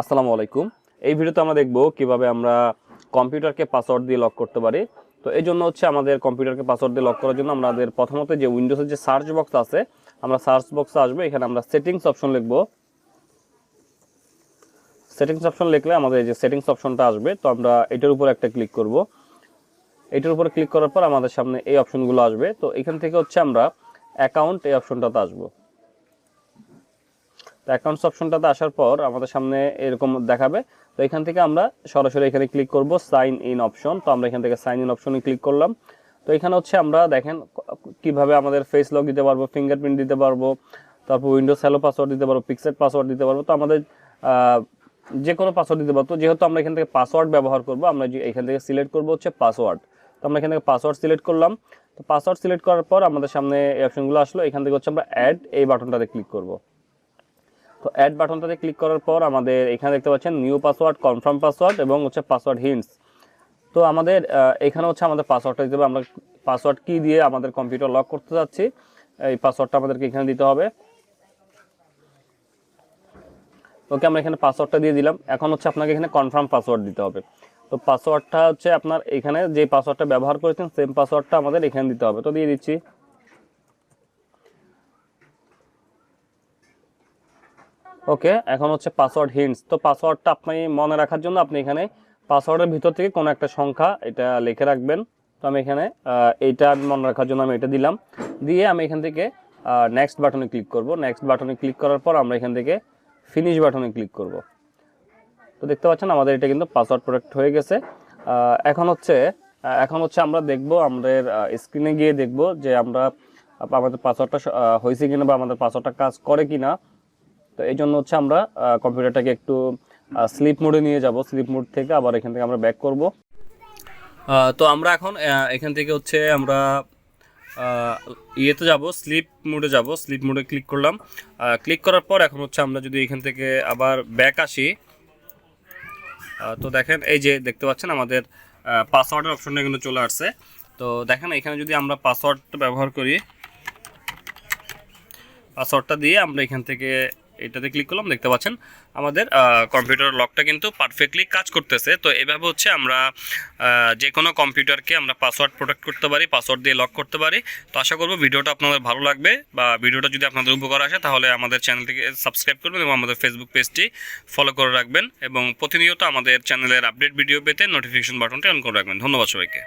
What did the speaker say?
আসসালামু আলাইকুম। এই ভিডিওতে আমরা দেখব কীভাবে আমরা কম্পিউটারকে পাসওয়ার্ড দিয়ে লক করতে পারি। তো এই জন্য হচ্ছে আমাদের কম্পিউটারকে পাসওয়ার্ড দিয়ে লক করার জন্য আমাদের প্রথমত যে উইন্ডোজের যে সার্চ বক্স আছে, আমরা সার্চ বক্সে আসব। এখানে আমরা সেটিংস অপশন লিখব। সেটিংস অপশন লিখলে আমাদের যে সেটিংস অপশনটা আসবে। তো আমরা এটার উপর একটা ক্লিক করব। এটার উপর ক্লিক করার পর আমাদের সামনে এই অপশনগুলো আসবে। তো এখান থেকে হচ্ছে আমরা অ্যাকাউন্ট এই অপশনটাতে আসব। তো অ্যাকাউন্টস অপশনটাতে আসার পর আমাদের সামনে এরকম দেখাবে। তো এখান থেকে আমরা সরাসরি এখানে ক্লিক করব সাইন ইন অপশন তো আমরা এখান থেকে সাইন ইন অপশনে ক্লিক করলাম। তো এখানে হচ্ছে আমরা দেখেন কীভাবে আমাদের ফেস লক দিতে পারব ফিঙ্গারপ্রিন্ট দিতে পারব, তারপর উইন্ডোজ হ্যালো পাসওয়ার্ড দিতে পারব পিক্সেল পাসওয়ার্ড দিতে পারব। তো আমাদের যে কোনো পাসওয়ার্ড দিতে পারব। তো যেহেতু আমরা এখান থেকে পাসওয়ার্ড ব্যবহার করব, আমরা যে এখান থেকে সিলেক্ট করব হচ্ছে পাসওয়ার্ড তো আমরা এখান থেকে পাসওয়ার্ড সিলেক্ট করলাম। তো পাসওয়ার্ড সিলেক্ট করার পর আমাদের সামনে এই অপশনগুলো আসলো। এখান থেকে হচ্ছে আমরা অ্যাড এই বাটনটাতে ক্লিক করব। তো অ্যাড বাটনটাতে ক্লিক করার পর আমাদের এখানে দেখতে পাচ্ছেন নিউ পাসওয়ার্ড কনফার্ম পাসওয়ার্ড এবং হচ্ছে পাসওয়ার্ড হিন্টস তো আমাদের এখানে হচ্ছে আমাদের পাসওয়ার্ডটা দিতে হবে। আমরা পাসওয়ার্ড কী দিয়ে আমাদের কম্পিউটার লক করতে যাচ্ছি, এই পাসওয়ার্ডটা আমাদেরকে এখানে দিতে হবে। ওকে, আমরা এখানে পাসওয়ার্ডটা দিয়ে দিলাম। এখন হচ্ছে আপনাকে এখানে কনফার্ম পাসওয়ার্ড দিতে হবে। তো পাসওয়ার্ডটা হচ্ছে আপনার এখানে যে পাসওয়ার্ডটা ব্যবহার করেছেন সেম পাসওয়ার্ডটা আমাদের এখানে দিতে হবে। তো দিয়ে দিচ্ছি। ওকে, এখন হচ্ছে পাসওয়ার্ড হিন্টস তো পাসওয়ার্ডটা আপনি মনে রাখার জন্য আপনি এখানে পাসওয়ার্ডের ভিতর থেকে কোনো একটা সংখ্যা এটা লিখে রাখবেন। তো আমি এখানে এইটা মনে রাখার জন্য আমি এটা দিলাম। দিয়ে আমি এখান থেকে নেক্সট বাটনে ক্লিক করব। নেক্সট বাটনে ক্লিক করার পর আমরা এখান থেকে ফিনিশ বাটনে ক্লিক করব। তো দেখতে পাচ্ছেন আমাদের এটা কিন্তু পাসওয়ার্ড প্রোডাক্ট হয়ে গেছে। এখন হচ্ছে এখন হচ্ছে আমরা দেখব, আমাদের স্ক্রিনে গিয়ে দেখব যে আমরা আমাদের পাসওয়ার্ডটা হয়েছে কিনা বা আমাদের পাসওয়ার্ডটা কাজ করে কিনা। তো এই জন্য হচ্ছে আমরা কম্পিউটারটাকে একটু স্লিপ মোডে নিয়ে যাব। স্লিপ মোড থেকে আবার এখান থেকে আমরা ব্যাক করব। তো আমরা এখন এখান থেকে হচ্ছে আমরা ইয়েতে যাব স্লিপ মোডে যাব। স্লিপ মোডে ক্লিক করলাম। ক্লিক করার পর এখন হচ্ছে আমরা যদি এখান থেকে আবার ব্যাক আসি তো দেখেন এই যে দেখতে পাচ্ছেন আমাদের পাসওয়ার্ডের অপশনটা কিন্তু চলে আসছে। তো দেখেন এখানে যদি আমরা পাসওয়ার্ডটা ব্যবহার করি পাসওয়ার্ডটা দিয়ে আমরা এখান থেকে এটাতে ক্লিক করলাম, দেখতে পাচ্ছেন, আমাদের কম্পিউটার লকটা কিন্তু পারফেক্টলি কাজ করতেছে। তো এভাবে হচ্ছে আমরা যে কোনো কম্পিউটারকে আমরা পাসওয়ার্ড প্রোটেক্ট করতে পারি পাসওয়ার্ড দিয়ে লক করতে পারি। তো আশা করব ভিডিওটা আপনাদের ভালো লাগবে বা ভিডিওটা যদি আপনাদের উপকার আসে, তাহলে আমাদের চ্যানেলটিকে সাবস্ক্রাইব করবেন এবং আমাদের ফেসবুক পেজটি ফলো করে রাখবেন এবং প্রতিনিয়ত আমাদের চ্যানেলের আপডেট ভিডিও পেতে নোটিফিকেশন বাটনটি অন করে রাখবেন। ধন্যবাদ সবাইকে।